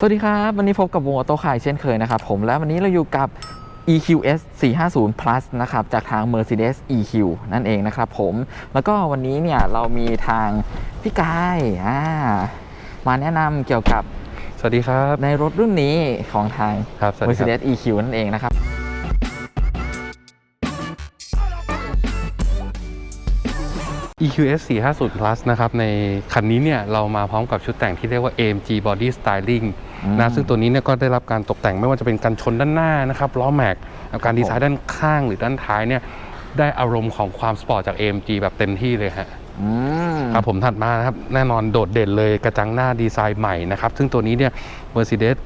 สวัสดีครับ วันนี้พบกับวงออโต้ขายเช่นเคยนะครับผมและวันนี้เราอยู่กับ EQS 450 plus นะครับจากทาง Mercedes EQ นั่นเองนะครับผมแล้วก็วันนี้เนี่ยเรามีทางพี่กายอ่ามาแนะนำเกี่ยวกับสวัสดีครับ ในรถรุ่นนี้ของทาง ครับสวัสดีครับ Mercedes EQ นั่นเองนะครับ EQS 450 plus นะครับ ในคันนี้เนี่ยเรามาพร้อมกับชุดแต่งที่เรียกว่า AMG Body Styling อืมนะซึ่งตัวนี้เนี่ยก็ได้รับการตกแต่งไม่ว่าจะเป็นกันชนด้านหน้านะครับล้อแม็กการดีไซน์ด้านข้างหรือด้านท้ายเนี่ยได้อารมณ์ของความสปอร์ตจาก AMG แบบเต็มที่เลยฮะอืมครับผมถัดมานะครับ แน่นอนโดดเด่นเลยกระจังหน้าดีไซน์ใหม่นะครับ ซึ่งตัวนี้เนี่ย Mercedes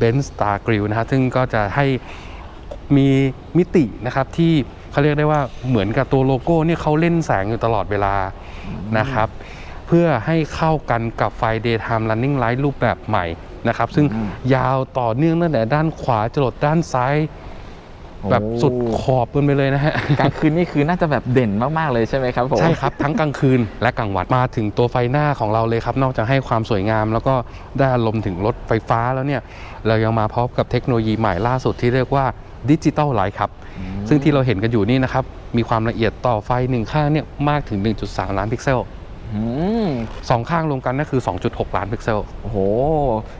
Benz Star Grille นะครับซึ่งก็จะให้มีมิตินะครับที่ เขาเรียกได้ว่าเหมือนกับตัวโลโก้เนี่ยเขาเล่นแสงอยู่ตลอดเวลานะครับ เพื่อให้เข้ากันกับไฟ Daytime Running Light รูปแบบใหม่นะครับ ซึ่งอืมยาวต่อเนื่องตั้งแต่ด้านขวาจรดด้านซ้ายแบบสุดขอบกันไปเลยนะฮะกลางคืนนี่คือน่าจะแบบเด่นมากๆเลยใช่ไหมครับผมใช่ครับทั้งกลางคืนและกลางวันมาถึงตัวไฟหน้าของเราเลยครับ นอกจากให้ความสวยงาม แล้วก็ได้อารมณ์ถึงรถไฟฟ้าแล้วเนี่ย เรายังมาพร้อมกับเทคโนโลยีใหม่ล่าสุดที่เรียกว่า ดิจิตอลไลท์ครับ ซึ่งที่เราเห็นกันอยู่นี่นะครับ มีความละเอียดต่อไฟหนึ่งข้างเนี่ยมากถึง 1.3 ล้านพิกเซลอืมสองข้างรวมกันนั่นคือ 2.6 ล้านพิกเซล โอ้โห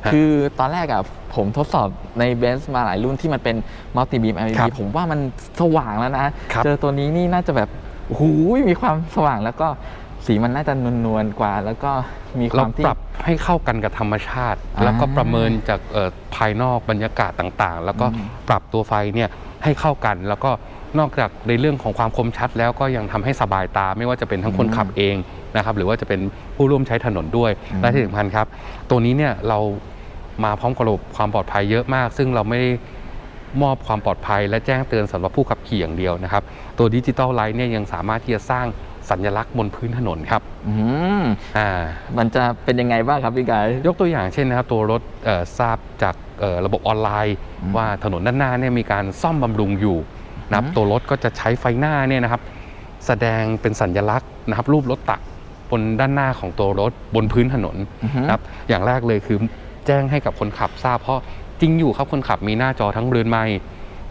ฮะคือตอนแรกอะผมทดสอบในเบนซ์มาหลายรุ่นที่มันเป็นมัลติบีมครั LED บผมว่ามันสว่างแล้วนะครับเจอตัวนี้นี่น่าจะแบบโอ้โหมีความสว่างแล้วก็สีมันน่าจะนวลๆกว่า แล้วก็มีคเราวามที่ปรับ ให้เข้ากันกับธรรมชาติอ่าแล้วก็ประเมินจากเอ่อภายนอกบรรยากาศต่างๆ แล้วก็อืมปรับตัวไฟเนี่ยให้เข้ากันแล้วก็นอกจากในเรื่องของความคมชัด แล้วก็ยังทำให้สบายตาไม่ว่าจะเป็นทั้งคนขับเองนะครับหรือว่าจะเป็นผู้ร่วมใช้ถนนด้วยอืมและที่สำคัญครับ ตัวนี้เนี่ยเรามาพร้อมกับระบบความปลอดภัยเยอะมาก ซึ่งเราไม่ได้มอบความปลอดภัย และแจ้งเตือนสำหรับผู้ขับขี่อย่างเดียวนะครับ ตัวดิจิตอลไลท์เนี่ยยังสามารถที่จะสร้าง สัญลักษณ์บนพื้นถนนครับอืมอ่ามันจะเป็นยังไงบ้างครับพี่กาย ยกตัวอย่างเช่นนะครับตัวรถเอ่อทราบจากเอ่อระบบออนไลน์อืมว่าถนนด้านหน้าเนี่ยมีการซ่อมบำรุงอยู่นะครับอืมตัวรถก็จะใช้ไฟหน้าเนี่ยนะครับ แสดงเป็นสัญลักษณ์นะครับ รูปรถตักบนด้านหน้าของตัวรถบนพื้นถนนอือฮึนะครับ อย่างแรกเลยคือแจ้งให้กับคนขับทราบเพราะจริงอยู่ครับคนขับมีหน้าจอทั้งเรือนไม้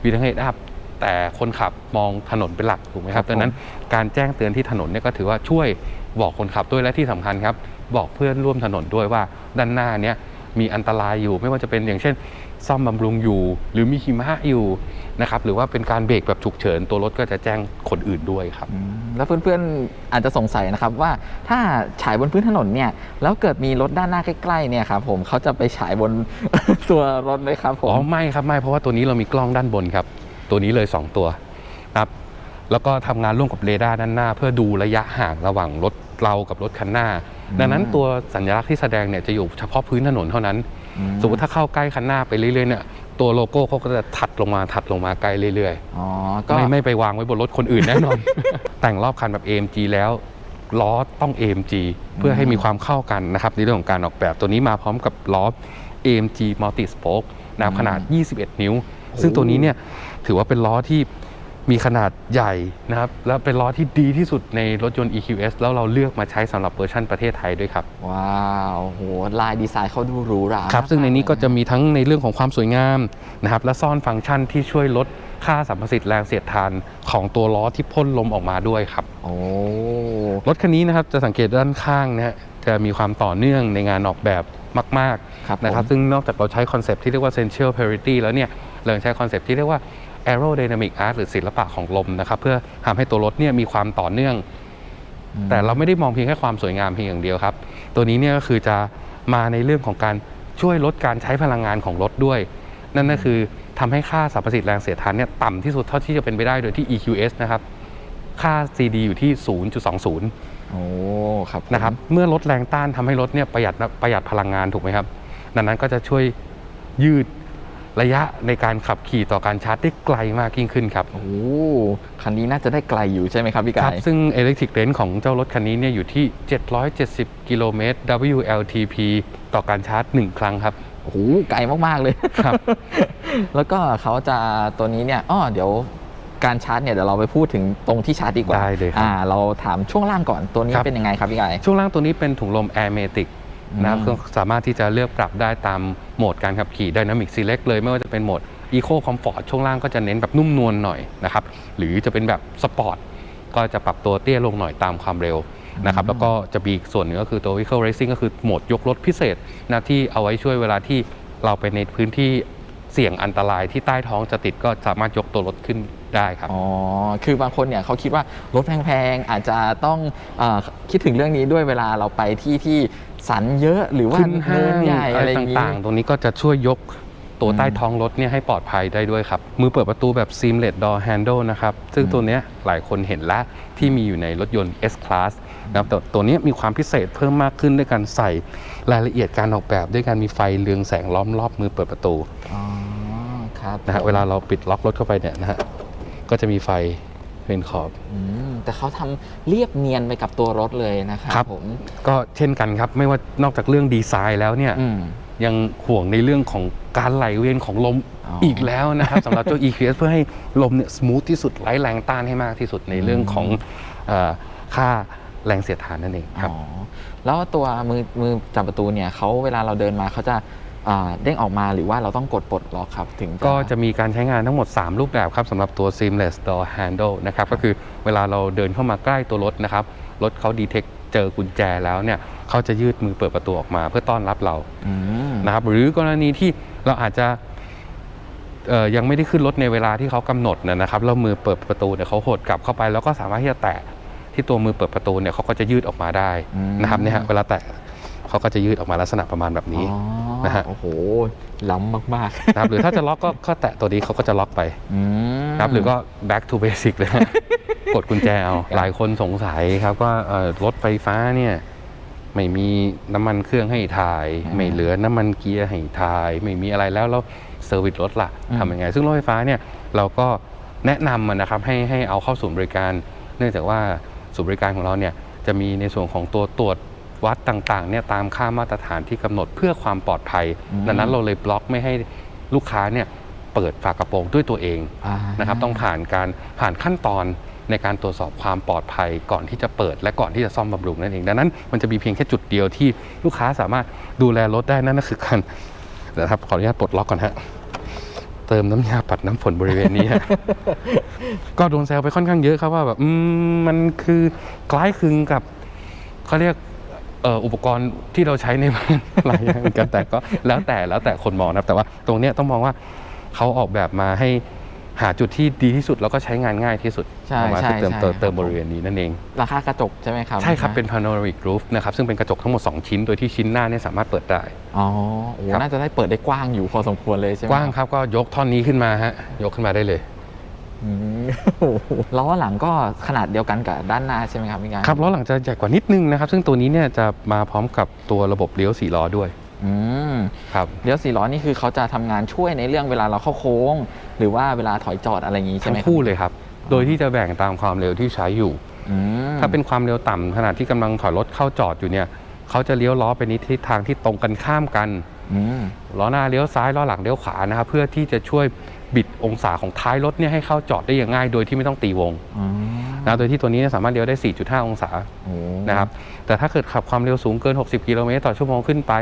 วีทั้งเฮดอัพ แต่คนขับมองถนนเป็นหลักถูกไหมครับดังนั้นการแจ้งเตือนที่ถนนเนี่ยก็ถือว่าช่วยบอกคนขับด้วยและที่สำคัญครับ บอกเพื่อนร่วมถนนด้วยว่าด้านหน้าเนี่ยมีอันตรายอยู่ ไม่ว่าจะเป็นอย่างเช่น ซ่อมบำรุงอยู่ หรือมีหิมะอยู่นะครับหรือว่าเป็นการเบรกแบบฉุกเฉิน ตัวรถก็จะแจ้งคนอื่นด้วยครับอืมแล้วเพื่อนๆอาจจะสงสัยนะครับว่าถ้าฉายบนพื้นถนนเนี่ยแล้วเกิดมีรถด้านหน้าใกล้ๆเนี่ยครับผมเขาจะไปฉายบนตัวรถไหมครับผอ๋อมไม่ครับไม่เพราะว่าตัวนี้เรามีกล้องด้านบนครับ ตัวนี้เลย 2 ตัวครับแล้วก็ทำงานร่วมกับเรดาร์ด้านหน้า เพื่อดูระยะห่างระหว่างรถเรากับรถคันหน้า ดังนั้นตัวสัญลักษณ์ที่แสดงเนี่ยจะอยู่เฉพาะพื้นถนนเท่านั้นอืมสมมติถ้าเข้าใกล้คันหน้าไปเรื่อยๆเนี่ยตัวโลโก้เขาก็จะถัดลงมาถัดลงมาใกล้เรื่อยอ๋อๆก็ไม่ไม่ไปวางไว้บนรถคนอื่นแน่นอน แต่งรอบคันแบบ AMG แล้วล้อต้อง AMG เพื่อให้มีความเข้ากันนะครับในเรื่องของการออกแบบตัวนี้มาพร้อมกับล้อ AMG Multi Spoke นะครับขนาด 21 นิ้ว ซึ่งตัวนี้เนี่ย ถือว่าเป็นล้อที่มีขนาดใหญ่นะครับแล้วเป็นล้อที่ดีที่สุดในรถยนต์ EQS แล้วเราเลือกมาใช้สำหรับเวอร์ชันประเทศไทยด้วยครับ ว้าวโหลายดีไซน์เขาดูหรูหราครับ ซึ่งในนี้ก็จะมากมีทั้งในเรื่องของความสวยงามนะครับและซ่อนฟังก์ชันที่ช่วยลดค่าสัมประสิทธิ์แรงเสียดทานของตัวล้อที่พ่นลมออกมาด้วยครับ โอ้รถคันนี้นะครับจะสังเกตด้านข้างนะฮะจะมีความต่อเนื่องในงานออกแบบมากครับๆนะครับผมซึ่งนอกจากเราใช้คอนเซปต์ที่เรียกว่า sensual parity แล้วเนี่ยเรายังใช้คอนเซปต์ที่เรียกว่า aerodynamic art หรือศิลปะของลมนะครับเพื่อทำให้ตัวรถเนี่ยมีความต่อเนื่อง แต่เราไม่ได้มองเพียงแค่ความสวยงามเพียงอย่างเดียวครับ ตัวนี้เนี่ยก็คือจะมาในเรื่องของการช่วยลดการใช้พลังงานของรถด้วย นั่นก็คือทำให้ค่าสรรพสิทธิ์แรงเสียดทานเนี่ยต่ำที่สุดเท่าที่จะเป็นไปได้โดยที่ EQS นะครับ ค่า CD อยู่ที่ 0.20 โอ้ครับผมนะครับ เมื่อลดแรงต้านทำให้รถเนี่ยประหยัดประหยัดพลังงานถูกไหมครับ ดังนั้นก็จะช่วยยืด ระยะในการขับขี่ต่อการชาร์จได้ไกลมากยิ่งขึ้นครับโอ้คันนี้น่าจะได้ไกลอยู่ใช่ไหมครับพี่คการับยซึ่ง Electric Range ของเจ้ารถคันนี้เนี่ยอยู่ที่ 770 กิโลเมตร WLTP ต่อการชาร์จ 1 ครั้งครับโอ้โหไกลมากๆเลยครับ แล้วก็เขาจะตัวนี้เนี่ยอ้อเดี๋ยวการชาร์จเนี่ยเดี๋ยวเราไปพูดถึงตรงที่ชาร์จดีกว่าได้เลยครับอ่า เราถามช่วงล่างก่อนตัวนี้ครับเป็นยังไงครับพี่กายช่วงล่างตัวนี้เป็นถุงลม Airmatic นะครับอื มเครื่องสามารถที่จะเลือกปรับได้ตามโหมดการขับขี่ Dynamic Select เลยไม่ว่าจะเป็นโหมด Eco Comfort ช่วงล่างก็จะเน้นแบบนุ่มนวลหน่อยนะครับหรือจะเป็นแบบสปอร์ตก็จะปรับตัวเตี้ยลงหน่อยตามความเร็วนะครับแล้วก็จะมีอีกส่วนหนึ่งก็คือตัว Vehicle Racing ก็คือโหมดยกรถพิเศษนะที่เอาไว้ช่วยเวลาที่เราไปในพื้นที่เสี่ยงอันตรายที่ใต้ท้องจะติดก็สามารถยกตัวรถขึ้นได้ครับ อ๋อ คือบางคนเนี่ยเขาคิดว่ารถแพงๆ อาจจะต้องเออคิดถึงเรื่องนี้ด้วยเวลาเราไปที่ที่ สันเยอะหรือว่าขึ้นห้าเนินงใหญ่อะอะไรไรอย่างนี้ต่างๆ ตรงนี้ก็จะช่วยยกตัวอืมใต้ท้องรถเนี่ยให้ปลอดภัยได้ด้วยครับ มือเปิดประตูแบบ seamless door handle นะครับ ซึ่งอืมตัวเนี้ยหลายคนเห็นแล้วที่มีอยู่ในรถยนต์ S Class นะครับแต่ตัวเนี้ยมีความพิเศษเพิ่มมากขึ้นด้วยการใส่รายละเอียดการออกแบบ ด้วยการมีไฟเรืองแสงล้อมรอบมือเปิดประตูอ๋อครับนะฮะเวลาเราปิดล็อกรถเข้าไปเนี่ยนะฮะก็จะมีไฟ เป็นขอบอืมแต่เขาทำเรียบเนียนไปกับตัวรถเลยนะครับครับ ผมก็เช่นกันครับไม่ว่านอกจากเรื่องดีไซน์แล้วเนี่ยอืมยังห่วงในเรื่องของการไหลเวียนของลมอ๋ออีอีกแล้วนะครับสำหรับเจ้า EQS เพื่อให้ลมเนี่ยสมูทที่สุดไหลแรงต้านให้มากที่สุดในเรื่องของเออค่าแรงเสียดทานนั่นเองครับ อ๋อแล้วตัวมือมือจับประตูเนี่ยเขาเวลาเราเดินมาเขาจะอ่า เด้งออกมาหรือว่าเราต้องกดปลดล็อกครับถึงก็จะมีการใช้งานทั้งหมด 3 รูปแบบครับสำหรับตัว seamless door handle นะครับก็คือเวลาเราเดินเข้ามาใกล้ตัวรถนะครับรถเขาดีเทคเจอกุญแจแล้วเนี่ยเขาจะยืดมือเปิดประตูออกมาเพื่อต้อนรับเราอืมนะครับหรือกรณีที่เราอาจจะเอ่อยังไม่ได้ขึ้นรถในเวลาที่เขากำหนดนะนะครับแล้วมือเปิดประตูเนี่ยเขาหดกลับเข้าไปแล้วก็สามารถที่จะแตะที่ตัวมือเปิดประตูเนี่ยเขาก็จะยืดออกมาได้อืมนะครับเนี่ยฮะเวลาแตะ เขาก็จะยืดออกมาลักษณะประมาณแบบนี้อ๋อนะฮะ โอ้โห ล้ำมากนะครับหรือถ้าจะล็อกก็ก็แตะตัวนี้เขาก็จะล็อกไปๆอืมนะครับหรือก็ back to basic เลยฮะกดกุญแจเอาหลายคนสงสัยครับว่าเอ่อรถไฟฟ้าเนี่ยไม่มีน้ำมันเครื่องให้ถ่าย ไม่เหลือน้ำมันเกียร์ให้ถ่าย ไม่มีอะไรแล้วแล้วเซอร์วิสรถล่ะทำยังไง ซึ่งรถไฟฟ้าเนี่ยเราก็แนะนำมันนะครับให้ให้เอาเข้าศูนย์บริการ เนื่องจากว่าศูนย์บริการของเราเนี่ยจะมีในส่วนของตัวตรวจ วัดต่างๆเนี่ยตามค่ามาตรฐานที่กำหนดเพื่อความปลอดภัย ดังนั้นเราเลยบล็อกไม่ให้ลูกค้าเนี่ยเปิดฝากระโปรงด้วยตัวเองอ่านะครับต้องผ่านการผ่านขั้นตอนในการตรวจสอบความปลอดภัยก่อนที่จะเปิด และก่อนที่จะซ่อมบำรุงนั่นเอง ดังนั้นมันจะมีเพียงแค่จุดเดียวที่ลูกค้าสามารถดูแลรถได้นั่นก็คือการเดี๋ยวครับขออนุญาตปลดล็อกก่อนฮะเติมน้ำยาปัดน้ำฝนบริเวณนี้ฮะก็โดนแซวไปค่อนข้างเยอะครับว่าแบบอืมมันคือคล้ายคลึงกับเขาเรียกเอ่ออุปกรณ์ที่เราใช้ในบ้านหลายอย่างเหมือนกันแต่ก็แล้วแต่แล้วแต่คนมองนะครับแต่ว่าตรงเนี้ยต้องมองว่าเขาออกแบบมาให้หาจุดที่ดีที่สุดแล้วก็ใช้งานง่ายที่สุดใช่เอามาใช่เติมใช่เติมเติมครับบริเวณนี้นั่นเอง ราคากระจกใช่ไหมครับใช่ครับเป็น panoramic roof นะครับซึ่งเป็นกระจกทั้งหมด 2 ชิ้น โดยที่ชิ้นหน้าเนี่ยสามารถเปิดได้ อ๋อโอ้โหครับ น่าจะได้เปิดได้กว้างอยู่พอสมควรเลยใช่ไหมกว้างครับก็ยกท่อนนี้ขึ้นมาฮะยกขึ้นมาได้เลยอืมโอ้โห ล้อหลังก็ขนาดเดียวกันกับด้านหน้าใช่ไหมครับพี่การครับล้อหลังจะใหญ่กว่านิดนึงนะครับ ซึ่งตัวนี้เนี่ยจะมาพร้อมกับตัวระบบเลี้ยวสี่ล้อด้วยอืมครับเลี้ยวสี่ล้อนี่คือเขาจะทำงานช่วยในเรื่องเวลาเราเข้าโค้ง หรือว่าเวลาถอยจอดอะไรอย่างนี้ใช่ทั้ไหมงคู่เลยครับ โดยที่จะแบ่งตามความเร็วที่ใช้อยู่อืมถ้าเป็นความเร็วต่ำขณะที่กำลังถอยรถเข้าจอดอยู่เนี่ยเขาจะเลี้ยวล้อไปในทิศทางที่ตรงกันข้ามกันอืมล้อหน้าเลี้ยวซ้ายล้อหลังเลี้ยวขวานะครับเพื่อที่จะช่วย บิดองศาของท้ายรถเนี่ยให้เข้าจอดได้อย่างง่าย โดยที่ไม่ต้องตีวงอ๋อนะโดยที่ตัวนี้เนี่ยสามารถเลี้ยวได้ 4.5 องศาโอ้นะครับแต่ถ้าเกิดขับความเร็วสูงเกิน 60 กิโลเมตรต่อชั่วโมงขึ้นไป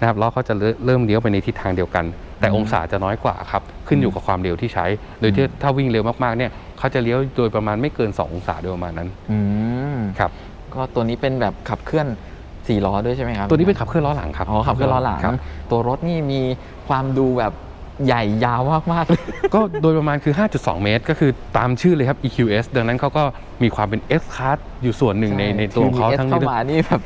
นะครับล้อเขาจะเริ่มเลี้ยวไปในทิศทางเดียวกัน แต่องศาจะน้อยกว่าครับขึ้นอยู่กับความเร็วที่ใช้ โดยที่ถ้าวิ่งเร็วมากๆเนี่ยเขาจะเลี้ยวโดยประมาณไม่เกิน 2 องศาโดยประมาณนั้นอืมครับก็ตัวนี้เป็นแบบขับเคลื่อนสี่ล้อด้วยใช่ไหมครับตัวนี้เป็นขับเคลื่อนล้อหลังครับอ๋อขับเคลื่อนล้อหลังครับตัวรถนี่มีความดูแบบ ใหญ่ยาวมากๆเลย ก็โดยประมาณคือ 5.2 เมตร ก็คือตามชื่อเลยครับ EQS ดังนั้นเขาก็มีความเป็น S Class อยู่ส่วนหนึ่งในในตัวของเขา TBS ทั้งในเข้าเรื่องมานี่แบบ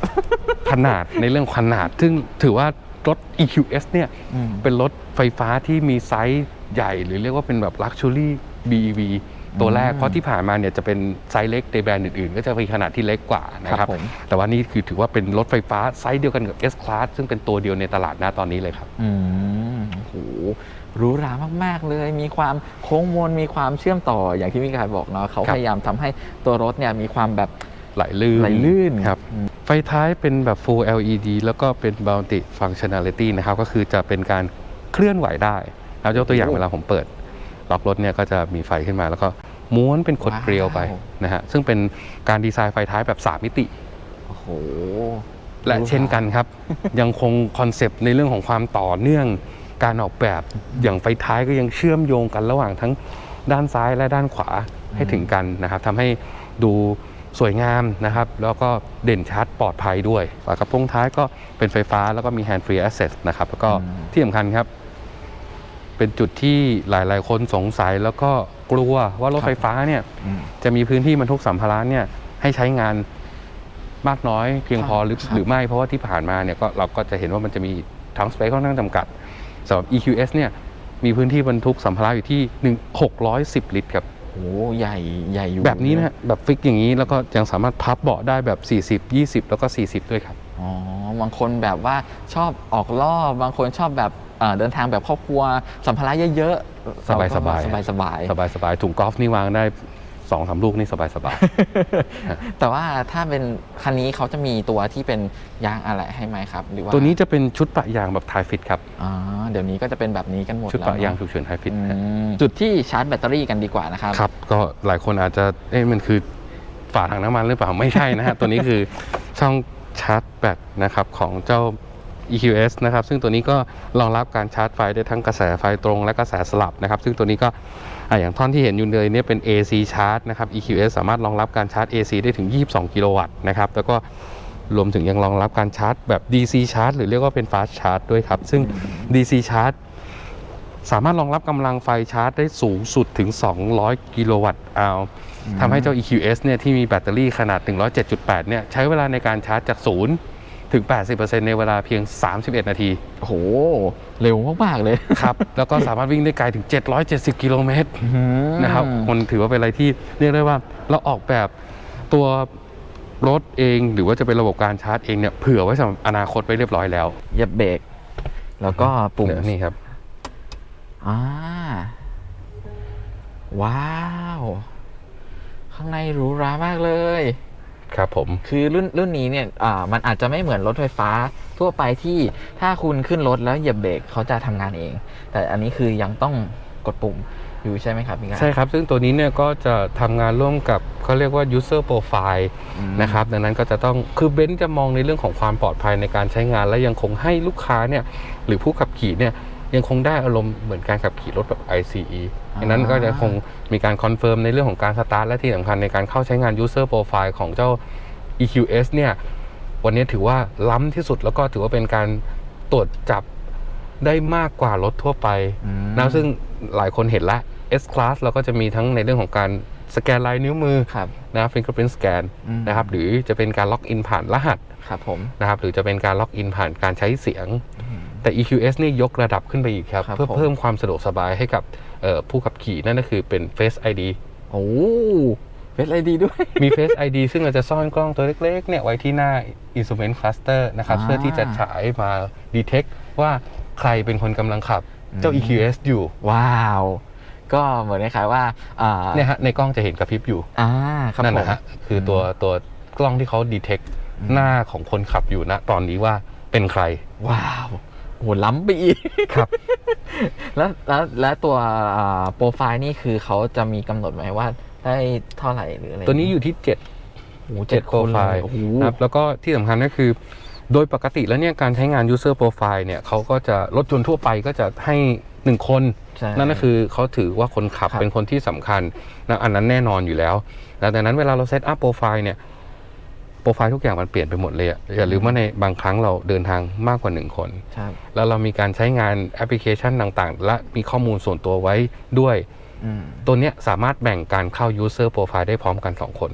ขนาดในเรื่องขนาด ซึ่งถือว่ารถ EQS เนี่ยอืมเป็นรถไฟฟ้าที่มีไซส์ใหญ่ หรือเรียกว่าเป็นแบบ Luxury BEV ตัวแรกอืมเพราะที่ผ่านมาเนี่ยจะเป็นไซส์เล็กในแบรนด์อื่นๆ ก็จะมีขนาดที่เล็กกว่านะคครัรับบผมแต่ว่านี่คือถือว่าเป็นรถไฟฟ้าไซส์เดียวกันกับ S Class ซึ่งเป็นตัวเดียวในตลาดหน้าตอนนี้เลยครับ อืมโอ้โห หรูหรามาก ๆ เลย มีความโค้งมนมีความเชื่อมต่ออย่างที่พี่กายบอกเนาะเขาครับพยายามทำให้ตัวรถเนี่ยมีความแบบไหลลื่นไหลลื่นครับไฟท้ายเป็นแบบ Full LED แล้วก็เป็น Multi Functionality นะครับก็คือจะเป็นการเคลื่อนไหวได้แล้วยกตัวอย่างโอ้เวลาผมเปิด ล็อกรถเนี่ยก็จะมีไฟขึ้นมาแล้วก็ม้วนเป็นขดว้าวเกลียวไปนะฮะซึ่งเป็นการดีไซน์ไฟท้ายแบบ 3 มิติโอ้โหและหรูหราเช่นกันครับ ยังคงคอนเซปต์ในเรื่องของความต่อเนื่อง การออกแบบอย่างไฟท้ายก็ยังเชื่อมโยงกันระหว่างทั้งด้านซ้ายและด้านขวาให้ถึงกันนะครับทำให้ดูสวยงามนะครับ แล้วก็เด่นชัดปลอดภัยด้วยฝากระโปรงท้ายก็เป็นไฟฟ้าแล้วก็มี hand free access นะครับ แล้วก็อืมที่สำคัญครับ เป็นจุดที่หลาย ๆ คนสงสัยแล้วก็กลัวว่ารถไฟฟ้าเนี่ยอืมจะมีพื้นที่บรรทุกสัมภาระเนี่ยให้ใช้งานมากน้อยเพียงพอหรือครับหรือไม่เพราะว่าที่ผ่านมาเนี่ยก็เราก็จะเห็นว่ามันจะมีทั้งสเปคค่อนข้างจำกัด สำหรับ EQS เนี่ยมีพื้นที่บรรทุกสัมภาระอยู่ที่1 610 ลิตรครับโอ้ใหญ่ใหญ่อยู่แบบนี้นะฮะแบบฟิกอย่างนี้แล้วก็ยังสามารถพับเบาะได้แบบ 40 20 แล้วก็ 40 ด้วยครับอ๋อบางคนแบบว่าชอบออกรอบบางคนชอบแบบเอ่อเดินทางแบบครอบครัวสัมภาระเยอะๆสบายๆสบายสบายสบายสบายๆถุงกอล์ฟนี่วางได้ สองสามลูกนี่สบายสบายแต่ว่าถ้าเป็นคันนี้เขาจะมีตัวที่เป็นยางอะไรให้ไหมครับ หรือว่าตัวนี้จะเป็นชุดปะยางแบบไทฟิตครับอ๋อเดี๋ยวนี้ก็จะเป็นแบบนี้กันหมดชุดแล้วปะยางเนอะฉุกเฉินไทฟิตอืมจุดที่ชาร์จแบตเตอรี่กันดีกว่านะครับครับ ก็หลายคนอาจจะเอ๊ะมันคือฝาถังน้ำมันหรือเปล่าไม่ใช่นะฮะตัวนี้คือช่องชาร์จแบตนะครับของเจ้า EQS นะครับซึ่งตัวนี้ก็รองรับการชาร์จไฟได้ทั้งกระแสไฟตรงและกระแสสลับนะครับ ซึ่งตัวนี้ก็ อะอย่างท่อนที่เห็นอยู่เลยเนี่ยเป็น AC ชาร์จนะครับ EQS สามารถรองรับการชาร์จ AC ได้ถึง 22 กิโลวัตต์นะครับแล้วก็รวมถึงยังรองรับการชาร์จแบบ DC ชาร์จหรือเรียกว่าเป็น Fast Charge ด้วยครับ ซึ่ง DC ชาร์จสามารถรองรับกำลังไฟชาร์จได้สูงสุดถึง 200 กิโลวัตต์อาวทำให้เจ้า EQS เนี่ยที่มีแบตเตอรี่ขนาด 107.8 เนี่ยใช้เวลาในการชาร์จจาก0 ถึง 80%ในเวลาเพียง 31 นาที โอ้โห เร็วมาก ๆ เลยครับ แล้วก็สามารถวิ่งได้ไกลถึง 770 กิโลเมตรอืมนะครับมันถือว่าเป็นอะไรที่เรียกได้ว่าเราออกแบบตัวรถเองหรือว่าจะเป็นระบบการชาร์จเองเนี่ยเผื่อไว้สำหรับอนาคตไว้เรียบร้อยแล้วเหยียบเบรกแล้วก็ปุ่มเดี๋ยวนี่ครับอ่าว้าว ข้างในหรูหรามากเลย ครับผม คือรุ่นรุ่นนี้เนี่ยอ่ามันอาจจะไม่เหมือนรถไฟฟ้าทั่วไปที่ถ้าคุณขึ้นรถแล้วเหยียบเบรกเขาจะทำงานเอง แต่อันนี้คือยังต้องกดปุ่มอยู่ใช่ไหมครับพี่กาใช่ครับ ซึ่งตัวนี้เนี่ยก็จะทำงานร่วมกับเขาเรียกว่า user profile อืม นะครับ ดังนั้นก็จะต้อง คือเบนซ์จะมองในเรื่องของความปลอดภัยในการใช้งาน และยังคงให้ลูกค้าเนี่ยหรือผู้ขับขี่เนี่ย ยังคงได้อารมณ์เหมือนการขับขี่รถแบบ ICE ดังนั้นก็จะคงมีการคอนเฟิร์มในเรื่องของการสตาร์ทและที่สำคัญในการเข้าใช้งาน user profile ของเจ้า EQS เนี่ยวันนี้ถือว่าล้ำที่สุดแล้วก็ถือว่าเป็นการตรวจจับได้มากกว่ารถทั่วไปอืมนะซึ่งหลายคนเห็นแล้ว S Class เราก็จะมีทั้งในเรื่องของการสแกนลายนิ้วมือครับนะ fingerprint scan อืมนะครับหรือจะเป็นการล็อกอินผ่านรหัสครับผมนะครับหรือจะเป็นการล็อกอินผ่านการใช้เสียง แต่ EQS นี่ยกระดับขึ้นไปอีกครับ ครับเพื่อผม เพิ่มความสะดวกสบายให้กับเอ่อผู้ขับขี่นั่นก็คือเป็น Face ID โอ้เฟซไอดีด้วย มี Face ID ซึ่งเราจะซ่อนกล้องตัวเล็กๆเนี่ยไว้ที่หน้า Instrument Cluster นะครับ อ่าเพื่อที่จะฉายมา detect ว่าใครเป็นคนกำลังขับเจ้า อืม EQS อยู่ว้าว ก็เหมือนคล้ายๆว่าอ่าเนี่ยฮะในกล้องจะเห็นกระพริบอยู่ อ่าครับนั่นผม นะฮะคือตัวตัวกล้องที่เขาดีเทคอืม หน้าของคนขับอยู่ณตอนนี้ว่าเป็นใคร ว้าว โหล้ำไปอีกครับ แล้วแล้วแล้วตัวอ่าโปรไฟล์นี่คือเขาจะมีกำหนดไหมว่าได้เท่าไหร่หรืออะไรตัวนี้อยู่ที่7 โอ้โหเจ็ดคโปรนไฟเลยล์โอ้โหครับแล้วก็ที่สำคัญก็คือ โดยปกติแล้วเนี่ยการใช้งาน user profile เนี่ยเขาก็จะรถยนต์ทั่วไปก็จะให้ 1 คน ใช่ นั่นก็คือเขาถือว่าคนขับครับ เป็นคนที่สำคัญนะอันนั้นแน่นอนอยู่แล้วแล้วดังนั้นเวลาเราเซตอัพโปรไฟล์เนี่ย โปรไฟล์ทุกอย่างมันเปลี่ยนไปหมดเลยอะอย่าลืมว่าในบางครั้งเราเดินทางมากกว่า1คน ครับ แล้วเรามีการใช้งานแอปพลิเคชันต่างๆ และมีข้อมูลส่วนตัวไว้ด้วย อืมตัวเนี้ยสามารถแบ่งการเข้า user profile ได้พร้อมกัน 2 คน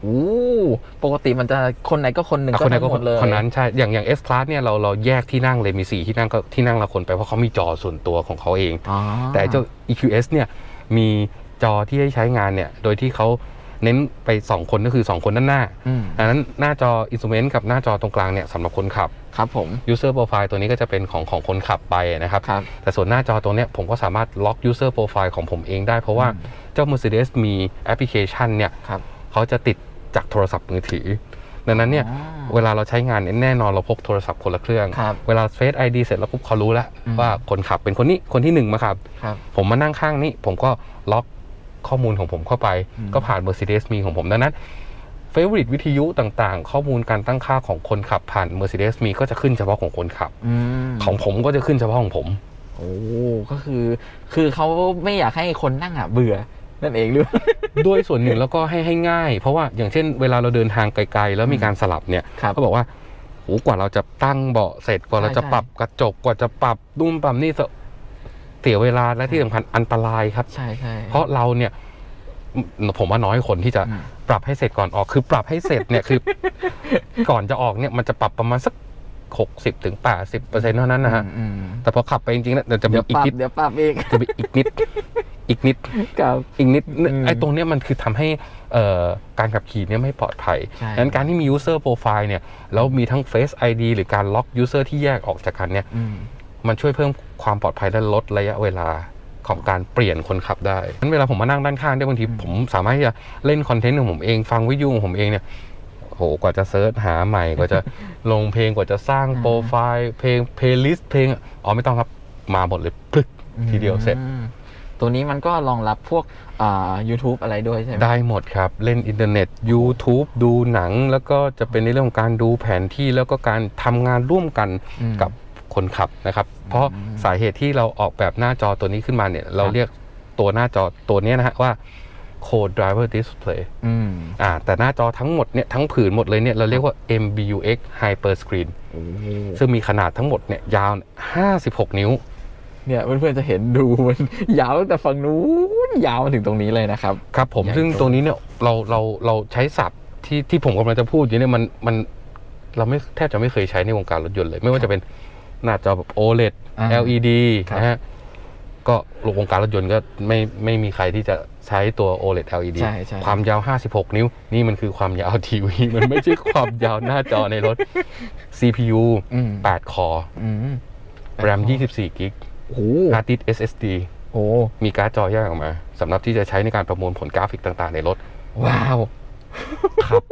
โอ้ปกติมันจะคนไหนก็คนหนึ่งอะก็คนไหนทั้ก็งหมดเลยคนนั้นใช่ อย่างอย่าง S Class เนี่ยเราเราแยกที่นั่งเลยมี 4 ที่นั่งก็ที่นั่งละคนไปเพราะเขามีจอส่วนตัวของเขาเอง อ๋อแต่เจ้า EQS เนี่ยมีจอที่ให้ใช้งานเนี่ยโดยที่เขา เน้นไป 2 คนก็คือ 2 คนด้านหน้าอืมอันนั้นหน้าจอ instrument กับหน้าจอตรงกลางเนี่ยสำหรับคนขับครับผม user profile ตัวนี้ก็จะเป็นของของคนขับไปนะครับครับแต่ส่วนหน้าจอตรงเนี้ยผมก็สามารถล็อก user profile ของผมเองได้ เพราะว่าอืมเจ้า Mercedes มีแอปพลิเคชันเนี่ยครับเขาจะติดจากโทรศัพท์มือถือ ดังนั้นเนี่ยอ๋อเวลาเราใช้งานเนี่ยแน่นอนเราพกโทรศัพท์คนละเครื่องครับเวลา Face ID เสร็จแล้วปุ๊บเขารู้แล้วอืมว่าคนขับเป็นคนนี้คนที่หนึ่งมาขับครับผมมานั่งข้างนี้ผมก็ล็อก ข้อมูลของผมเข้าไปอืมก็ผ่าน Mercedes มีของผมดังนั้นเฟเวอริตวิทยุต่างๆ ข้อมูลการตั้งค่าของคนขับผ่าน Mercedes มีก็จะขึ้นเฉพาะของคนขับอืมของผมก็จะขึ้นเฉพาะของผม โอ้ก็คือ คือเขาไม่อยากให้คนนั่งอะเบื่อนั่นเองหรือด้วยส่วนหนึ่งแล้วก็ให้ให้ง่าย เพราะว่าอย่างเช่น เวลาเราเดินทางไกลๆ แล้วมีการสลับเนี่ยครับก็บอกว่าโหกว่าเราจะตั้งเบาะเสร็จกว่าเราจะใช่ปรับกระจกกว่าจะปรับนุ่มปรับนี่ เสเสียเวลาและที่สำคัญอันตรายครับ ใช่ใช่เพราะเราเนี่ยอืมผมว่าน้อยคนที่จะอืมปรับให้เสร็จก่อนออก คือปรับให้เสร็จเนี่ยคือ ก่อนจะออกเนี่ยมันจะปรับประมาณสักหกสิบถึงแปดสิบเปอร์เซ็นต์เท่านั้นนะฮะอืมแต่พอขับไปจริงๆเนี่ยเดี๋ยวจะมีเดี๋ยวอีปกรับนิดเดี๋ยวปรับอีกจะมีอีกนิด อีกนิดครับอีกนิดอืมไอ้ตรงเนี้ยมันคือทำให้เอ่อการขับขี่เนี่ยไม่ปลอดภัยใช่ดังนั้นการที่มี user profile เนี่ยแล้วมีทั้ง face ID หรือการล็อก user ที่แยกออกจากกันเนี่ยอื มมันช่วยเพิ่มความปลอดภัยและลดระยะเวลาของการเปลี่ยนคนขับได้งั้นเวลาผมมานั่งด้านข้างเนี่ยบางทีอืมผมสามารถที่จะเล่นคอนเทนต์ของผมเองฟังวิทยุของผมเองเนี่ยโหกว่าจะเซิร์ชหาใหม่กว่าจะลงเพลงกว่าจะสร้างโปรไฟล์เพลงเพลย์ลิสต์เพลงอ๋อไม่ต้องครับมาหมดเลยพลึกทีเดียวเสร็จอืมตัวนี้มันก็รองรับพวกอ่า YouTube อะไรด้วยใช่ไหมได้หมดครับ เล่นอินเทอร์เน็ต YouTube ดูหนัง แล้วก็จะเป็นในเรื่องของการดูแผนที่แล้วก็การทำงานร่วมกันอืมกับ คนขับนะครับ เพราะอืมสาเหตุที่เราออกแบบหน้าจอตัวนี้ขึ้นมาเนี่ย เราครับเรียกตัวหน้าจอตัวเนี้ยนะฮะว่า Code Driver Display อืมอ่าแต่หน้าจอทั้งหมดเนี่ยทั้งผืนหมดเลยเนี่ยเราเรียกว่า MBUX Hyper Screen โอ้ซึ่งมีขนาดทั้งหมดเนี่ยยาว 56 นิ้ว เนี่ยเพื่อนๆจะเห็นดูมันยาวตั้งแต่ฝั่งนู้นยาวมาถึงตรงนี้เลยนะครับ ครับผมใหญ่ซึ่งโตตรงนี้เนี่ยเราเราเราใช้ศัพท์ที่ที่ผมกำลังจะพูดอยู่เนี่ยมันมันเราไม่แทบจะไม่เคยใช้ในวงการรถยนต์เลย ไม่ว่าจะเป็น หน้าจอแบบ OLED อ่า LED ครับ นะฮะก็วงการรถยนต์ก็ไม่ไม่มีใครที่จะใช้ตัว OLED LED ใช่ใช่ความยาว 56 นิ้ว นี่มันคือความยาวทีวี มันไม่ใช่ความยาวหน้าจอในรถ CPU อืม8 คอ อืม RAM 24 กิก โอ้โหฮาร์ดดิสก์ SSD โอ้มีการ์ดจอแยกออกมาสำหรับที่จะใช้ในการประมวลผลกราฟิกต่าง ๆ ในรถ ว้าว ครับ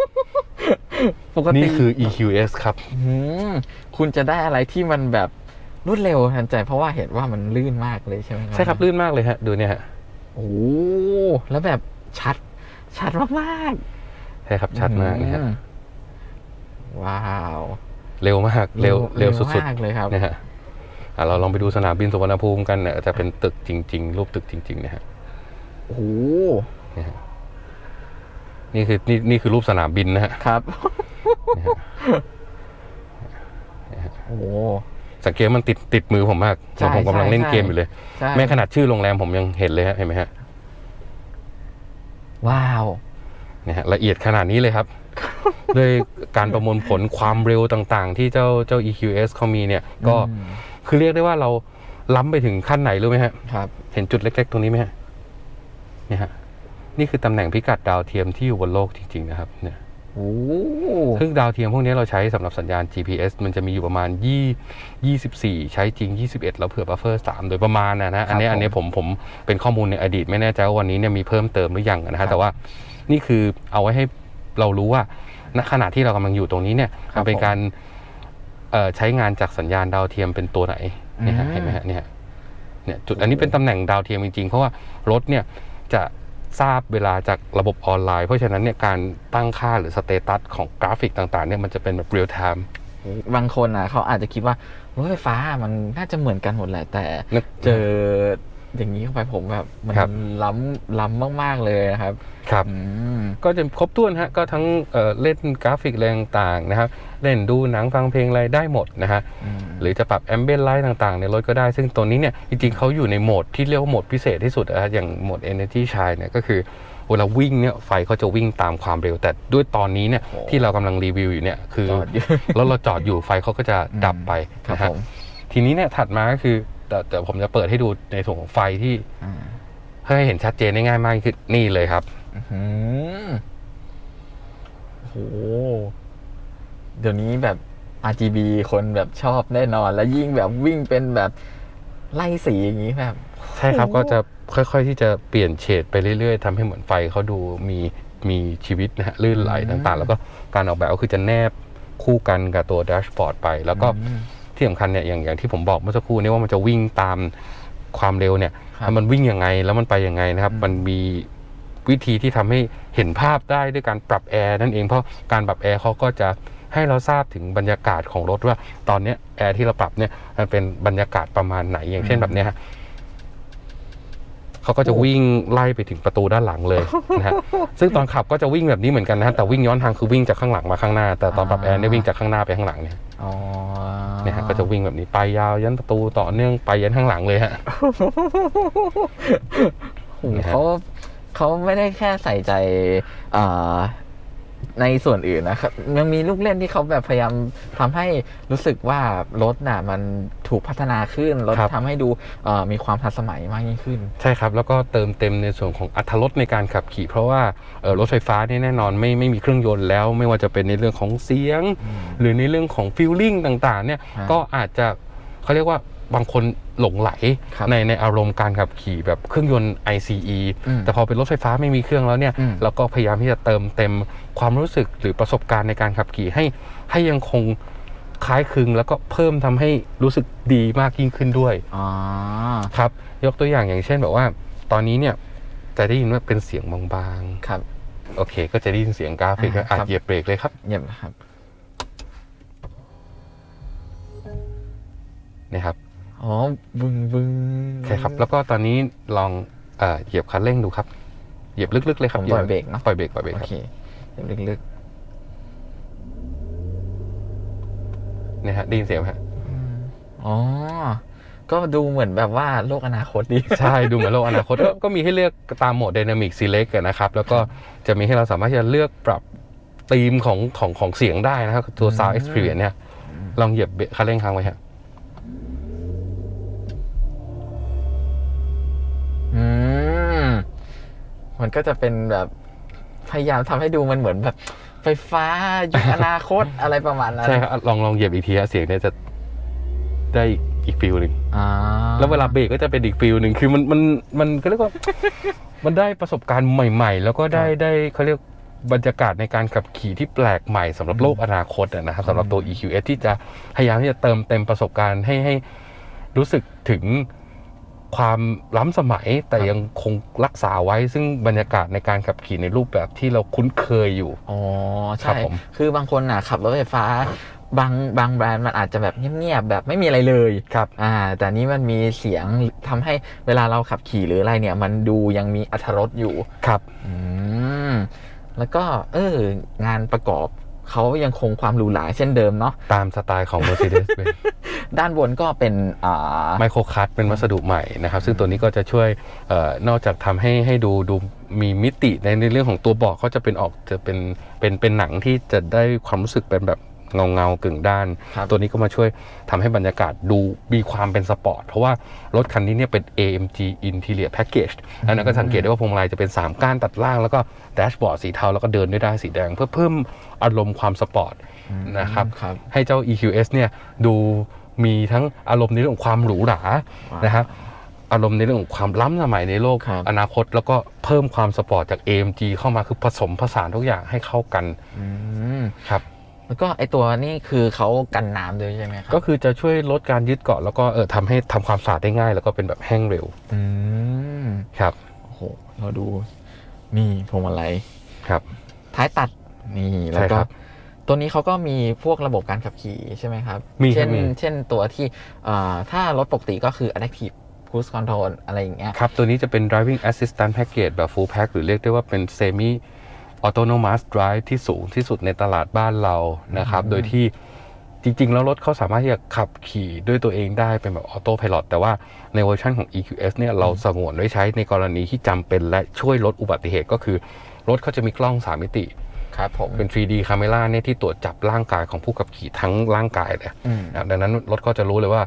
ปกตินี่คือ EQS ครับอืม คุณจะได้อะไรที่มันแบบรวดเร็วทันใจ เพราะว่าเห็นว่ามันลื่นมากเลยใช่ไหมใช่ครับลื่นมากเลยฮะดูเนี่ยฮะโอ้โหแล้วแบบชัด ชัดมากใช่ครับๆชัดมากนะฮะอืมว้าว เร็วมากเร็วเร็วสุดมากเลยครับๆนะฮะอะเราลองไปดูสนามบินสุวรรณภูมิกันเนี่ยจะเป็นตึกจริง ๆ รูปตึกจริงๆนะฮะโอ้โหนะฮะนี่คือนี่นี่คือรูปสนามบินนะฮะครับนะฮะ โอ้โหสังเกตมันติดติดมือผมมากใช่ผมกำลังเล่นใช่เกมอยู่เลย ใช่แม้ขนาดชื่อโรงแรมผมยังเห็นเลยฮะเห็นไหมฮะว้าว เนี่ยฮะละเอียดขนาดนี้เลยครับ ด้วยการประมวลผลความเร็วต่างๆ ที่เจ้าเจ้า EQS เขามีเนี่ย ก็อืม คือเรียกได้ว่าเราล้ำไปถึงขั้นไหนรู้ไหมฮะ ครับ เห็นจุดเล็ก ๆ ตรงนี้ไหมฮะเนี่ยฮะ นี่คือตำแหน่งพิกัดดาวเทียมที่อยู่บนโลกจริง ๆ นะครับ เนี่ยโอ้โห ซึ่งดาวเทียมพวกนี้เราใช้สำหรับสัญญาณ GPS มันจะมีอยู่ประมาณ2 24 ใช้จริง 21 แล้วเผื่อบัฟเฟอร์3โดยประมาณนะนะอันนี้อันนี้ผมผมเป็นข้อมูลในอดีตไม่แน่ใจว่าวันนี้เนี่ยมีเพิ่มเติมหรือยังนะฮะแต่ว่านี่คือเอาไว้ให้เรารู้ว่าณขณะที่เรากำลังอยู่ตรงนี้เนี่ยครับมันเป็นผมการเอ่อใช้งานจากสัญญาณดาวเทียมเป็นตัวไหนเนี่ยฮะอืมเห็นไหมฮะเนี่ยฮะเนี่ยจุดอันนี้เป็นตำแหน่งดาวเทียมจริงๆ เพราะว่ารถเนี่ยจะ ทราบเวลาจากระบบออนไลน์ เพราะฉะนั้นเนี่ยการตั้งค่าหรือสเตตัสของกราฟิกต่างๆเนี่ยมันจะเป็นแบบเรียลไทม์บางคนอะเขาอาจจะคิดว่ารถไฟฟ้ามันน่าจะเหมือนกันหมดแหละแต่นึกเจอ อย่างนี้เข้าไปผมแบบมันครับ ล้ำล้ำมาก ๆ เลยนะครับครับ อืม ก็จะครบถ้วนฮะก็ทั้งเอ่อเล่นกราฟิกอะไรต่างๆนะครับ เล่นดูหนังฟังเพลงอะไรได้หมดนะฮะอืม หรือจะปรับแอมเบียนไลท์ต่างๆ ในรถก็ได้ ซึ่งตัวนี้เนี่ยจริงๆเขาอยู่ในโหมดที่เรียกว่าโหมดพิเศษที่สุดนะฮะอย่างโหมด Energy Shine เนี่ยก็คือเวลาวิ่งเนี่ยไฟเขาจะวิ่งตามความเร็ว แต่ด้วยตอนนี้เนี่ยโอ้ ที่เรากำลังรีวิวอยู่เนี่ยคือจอดอยู่รถเราจอดอยู่ไฟเขาก็จะดับไปครับนะฮะ ผม ทีนี้เนี่ยถัดมาก็คือ แต่แต่ผมจะเปิดให้ดูในส่วนของไฟที่อ่าให้เห็นชัดเจนได้ง่ายมากคือนี่เลยครับอื้อหือโอ้โหเดี๋ยวนี้แบบ RGB คนแบบชอบแน่นอน แล้วยิ่งแบบวิ่งเป็นแบบไล่สีอย่างนี้แบบ ใช่ครับโอ้ก็จะค่อย ๆ ที่จะเปลี่ยนเฉดไปเรื่อย ๆทำให้เหมือนไฟเขาดูมีมีชีวิตนะฮะลื่นไหลต่างๆ แล้วก็การออกแบบก็คือจะแนบคู่กันกับตัวแดชบอร์ดไป แล้วก็อืม ที่สำคัญเนี่ยอย่างอย่างที่ผมบอกเมื่อสักครู่นี้ว่ามันจะวิ่งตามความเร็วเนี่ยครับแล้วมันวิ่งยังไงแล้วมันไปยังไงนะครับอืมมันมีวิธีที่ทำให้เห็นภาพได้ด้วยการปรับแอร์นั่นเองเพราะการปรับแอร์เขาก็จะให้เราทราบถึงบรรยากาศของรถว่าตอนเนี้ยแอร์ที่เราปรับเนี่ยมันเป็นบรรยากาศประมาณไหนอย่างเช่นแบบเนี้ยฮะ เขาก็จะวิ่งไล่ไปถึงประตูด้านหลังเลยนะฮะซึ่งตอนขับก็จะวิ่งแบบนี้เหมือนกันนะฮะแต่วิ่งย้อนทางคือวิ่งจากข้างหลังมาข้างหน้า แต่ตอนปรับแอร์เนี่ยวิ่งจากข้างหน้าไปข้างหลังเนี่ยอ๋อเนี่ยฮะก็จะวิ่งแบบนี้ไปยาวยันประตูต่อเนื่องไปยันข้างหลังเลยฮะโอ้โหนะฮะเขาเขาไม่ได้แค่ใส่ใจอ่า ในส่วนอื่นนะครับยังมีลูกเล่นที่เขาแบบพยายามทำให้รู้สึกว่ารถน่ะมันถูกพัฒนาขึ้นรถทำให้ดูเอ่อมีความทันสมัยมากยิ่งขึ้น ใช่ครับแล้วก็เติมเต็มในส่วนของอัตรถรสในการขับขี่ เพราะว่าเอ่อรถไฟฟ้าเนี่ยแน่นอนไม่ไม่มีเครื่องยนต์แล้ว ไม่ว่าจะเป็นในเรื่องของเสียง หรือในเรื่องของฟิลลิ่งต่างๆเนี่ยฮะก็อาจจะเขาเรียกว่า บางคนหลงไหลครับในในอารมณ์การขับขี่แบบเครื่องยนต์ ICE อืมแต่พอเป็นรถไฟฟ้าไม่มีเครื่องแล้วเนี่ยอืมเราก็พยายามที่จะเติมเต็มความรู้สึกหรือประสบการณ์ในการขับขี่ให้ให้ยังคงคล้ายคลึงแล้วก็เพิ่มทำให้รู้สึกดีมากยิ่งขึ้นด้วยอ๋อครับ ยกตัวอย่างอย่างเช่นแบบว่า ตอนนี้เนี่ยจะได้ยินว่าเป็นเสียงบางครับๆโอเค ก็จะได้ยินเสียงกราฟิกอ่าอะครับเหยียบเบรกเลยครับเยี่ยมครับนะครับ อ๋อบึงบึงใช่ครับ แล้วก็ตอนนี้ลองเอ่อเหยียบคันเร่งดูครับ เหยียบลึกๆเลยคผรับมปล่อยเบรกเนาะปล่อยเบรกปล่อยเบรกโอครับเคเดี๋ยวลึกเนี่ยฮะได้ยินเสียงไหมฮะๆอ๋อ ก็ดูเหมือนแบบว่าโลกอนาคตดี ใช่ ดูเหมือนโลกอนาคต ก็ก็มีให้เลือกตามโหมด Dynamic Select อะนะครับ แล้วก็จะมีให้เราสามารถที่จะเลือกปรับธีมของของของเสียงได้นะครับ ตัว Sound Experience เนี่ย ลองเหยียบเบรกคันเร่งค้างไว้ฮะ มันก็จะเป็นแบบพยายามทำให้ดูมันเหมือนแบบ ไฟฟ้ายุคอนาคตอะไรประมาณนั้นใช่ครับลองลองเหยียบอีกทีฮะเสียงเนี่ยจะได้อีกอีกฟิลหนึ่งอ่าแล้วเวลาเบรกก็จะเป็นอีกฟิลหนึ่งคือมันมันมันก็เรียกว่ามันได้ประสบการณ์ใหม่ ๆ แล้วก็ได้ได้เขาเรียกบรรยากาศในการขับขี่ที่แปลกใหม่สำหรับโลกอนาคตอะนะครับสำหรับตัว EQS ที่จะพยายามที่จะเติมเต็มประสบการณ์ให้ให้รู้สึกถึง ความล้ำสมัยแต่ยังคงรักษาไว้ซึ่งบรรยากาศในการขับขี่ในรูปแบบที่เราคุ้นเคยอยู่อ๋อครัใช่บผมคือบางคนน่ะขับรถไฟฟ้าบางบางแบรนด์มันอาจจะแบบเงียบๆแบบไม่มีอะไรเลยครับอ่าแต่นี้มันมีเสียงทำให้เวลาเราขับขี่หรืออะไรเนี่ย มันดูยังมีอรรถรสอยู่ครับอืมแล้วก็เอองานประกอบ เขายังคงความหรูหราเช่นเดิมเนาะตามสไตล์ของ Mercedes เป็นด้านบนก็เป็นอ่า ไมโครคัตเป็นวัสดุใหม่นะครับ ซึ่งตัวนี้ก็จะช่วยเออนอกจากทำให้ให้ดูดูมีมิติในในเรื่องของตัวเบาะเขาจะเป็นออกจะเป็นเป็นเป็นหนังที่จะได้ความรู้สึกเป็นแบบ เงาเงาๆกึ่งด้านครับตัวนี้ก็มาช่วยทำให้บรรยากาศดูมีความเป็นสปอร์ต เพราะว่ารถคันนี้เนี่ยเป็น AMG Interior Package แล้วนั้นก็สังเกตได้ว่าพวงมาลัยจะเป็น 3 ก้านตัดล่าง แล้วก็แดชบอร์ดสีเทาแล้วก็เดินด้วยด้านสีแดง เพื่อเพิ่มอารมณ์ความสปอร์ตนะครับครับให้เจ้า EQS เนี่ยดูมีทั้งอารมณ์ในเรื่องของความหรูหราว้าวนะครับอารมณ์ในเรื่องของความล้ำสมัยในโลกครับอนาคตแล้วก็เพิ่มความสปอร์ตจาก AMG เข้ามาคือผสมผสานทุกอย่างให้เข้ากันอืมครับ แล้วก็ไอตัวนี้คือเขากันน้ำด้วยใช่ไหมครัก็คือจะช่วยลดการยึดเกาะแล้วก็เออทำให้ทำความสะอาดได้ง่าย แล้วก็เป็นแบบแห้งเร็วอืมครับโอ้โหเราดู นี่พวงมาลัยครับ ท้ายตัดนี่แล้วใช่ก็ครับตัวนี้เขาก็มีพวกระบบการขับขี่ใช่ไหมครับ มีครับเช่นมี เช่นตัวที่อ่าถ้ารถปกติก็คือ adaptive cruise control อะไรอย่างเงี้ย ครับ ตัวนี้จะเป็น driving assistant package แบบ full pack หรือเรียกได้ว่าเป็น semi autonomous drive ที่สูงที่สุดในตลาดบ้านเรานะครับอืมโดยที่จริง ๆ แล้วรถเขาสามารถที่จะขับขี่ด้วยตัวเองได้เป็นแบบ auto pilot แต่ว่าในเวอร์ชันของ EQS เนี่ยเราสงวนไว้ใช้ในกรณีที่จำเป็นและช่วยลดอุบัติเหตุก็คือ รถเขาจะมีกล้อง 3 มิติครับผมเป็น 3D camera เนี่ยที่ตรวจจับร่างกายของผู้ขับขี่ทั้งร่างกายเลยอืมนะครับดังนั้นรถก็จะรู้เลยว่า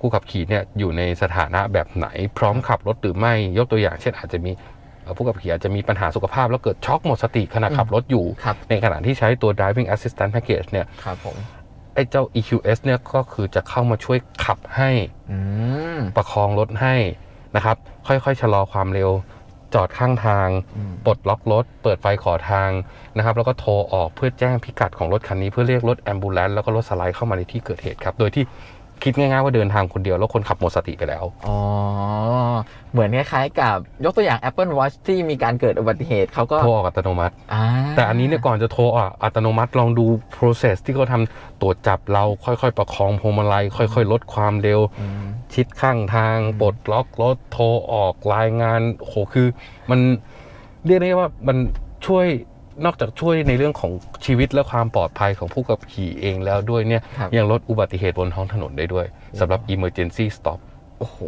ผู้ขับขี่เนี่ยอยู่ในสถานะแบบไหนพร้อมขับรถหรือไม่ยกตัวอย่างเช่นอาจจะมีเอ่อ ผู้ขับขี่อาจจะมีปัญหาสุขภาพ แล้วเกิดช็อกหมดสติขณะขับรถอยู่ครับในขณะที่ใช้ตัว driving assistant package เนี่ยครับผมไอ้เจ้า EQS เนี่ยก็คือจะเข้ามาช่วยขับให้อืมประคองรถให้นะครับ ค่อยๆชะลอความเร็วจอดข้างทางอืมปลดล็อกรถ เปิดไฟขอทางนะครับ แล้วก็โทรออกเพื่อแจ้งพิกัดของรถคันนี้ เพื่อเรียกรถแอมบูเลนแล้วก็รถสไลด์เข้ามาในที่เกิดเหตุครับ โดยที่ คิดง่ายๆว่าเดินทางคนเดียวแล้วคนขับหมดสติไปแล้ว อ๋อ เหมือนคล้ายๆกับยกตัวอย่าง Apple Watch ที่มีการเกิดอุบัติเหตุเขาก็โทรออกอัตโนมัติ อ่าแต่อันนี้เนี่ยก่อนจะโทรอะอัตโนมัติลองดู process ที่เขาทำตรวจจับเราค่อยๆ ประคองพวงมาลัยค่อยๆ ลดความเร็ว อืม ชิดข้างทางอืม ปลดล็อกรถโทรออกรายงานโอ้โหคือ มันเรียกได้ว่ามันช่วย นอกจากช่วยในเรื่องของชีวิตและความปลอดภัยของผู้ขับขี่เองแล้วด้วยเนี่ยครับ ยังลดอุบัติเหตุบนท้องถนนได้ด้วยสำหรับ emergency stop โอ้โห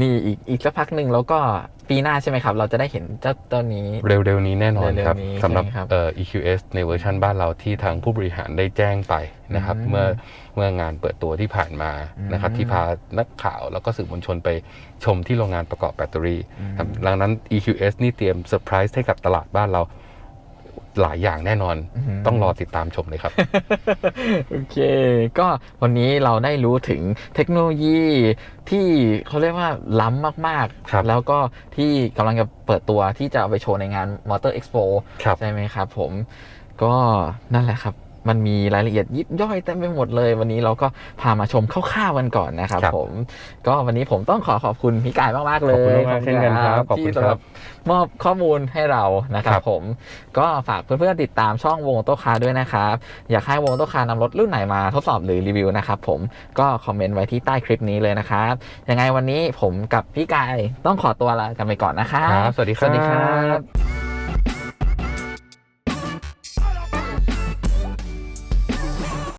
นี่อีกอีกสักพักหนึ่งแล้วก็ปีหน้าใช่ไหมครับ เราจะได้เห็นเจ้าตัวนี้ เร็วๆนี้แน่นอนครับเร็วๆนี้สำหรับใช่ไหมครับเอ่อ EQS ในเวอร์ชันบ้านเราที่ทางผู้บริหารได้แจ้งไปนะครับ อืม เมื่อ เมื่องานเปิดตัวที่ผ่านมานะครับอืมที่พานักข่าวแล้วก็สื่อมวลชนไปชมที่โรงงานประกอบแบตเตอรี่อืมครับดังนั้น EQS นี่เตรียมเซอร์ไพรส์ให้กับตลาดบ้านเราหลายอย่างแน่นอนมต้องรอติดตามชมเลยครับ โอเค ก็วันนี้เราได้รู้ถึงเทคโนโลยีที่เขาเรียกว่าล้ำมากครับๆแล้วก็ที่กำลังจะเปิดตัวที่จะเอาไปโชว์ในงาน Motor Expo ครับใช่ไหมครับผม ก็นั่นแหละครับ มันมีรายละเอียดยิบย่อยเต็มไปหมดเลย วันนี้เราก็พามาชมคร่าวๆกันก่อนนะครับครับผม ก็วันนี้ผมต้องขอขอบคุณพี่กายมากๆเลยขอบคุณมากๆเช่นกันครับขอบคุณที่ครับสำหมอบข้อมูลให้เรานะครัครับบผมก็ฝากเพื่อนๆติดตามช่องวงโตคาด้วยนะครับ อยากให้วงโตคานำรถรุ่นไหนมาทดสอบหรือรีวิวนะครับผมก็คอมเมนต์ไว้ที่ใต้คลิปนี้เลยนะครับ ยังไงวันนี้ผมกับพี่กายต้องขอตัวลากันไปก่อนนะครับครับสวัสดีครับสวัสดีครับ